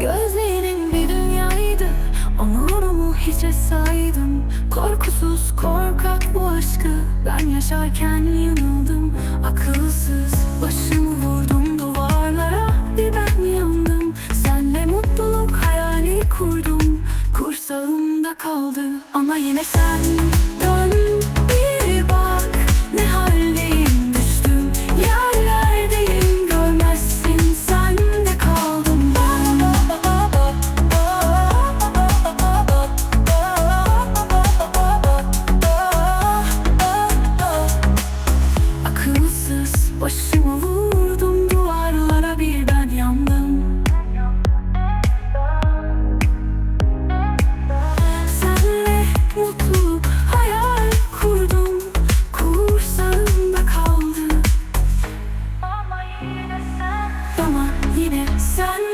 Gözlerinin bir dünyaydı. Onurumu hiçe saydım Korkusuz korkak bu aşkı. Ben yaşarken yanıldım. Akılsız başımı vurdum duvarlara. Bir ben yandım. Senle mutluluk hayali kurdum. Kursağımda kaldı Ama yine sen yine sen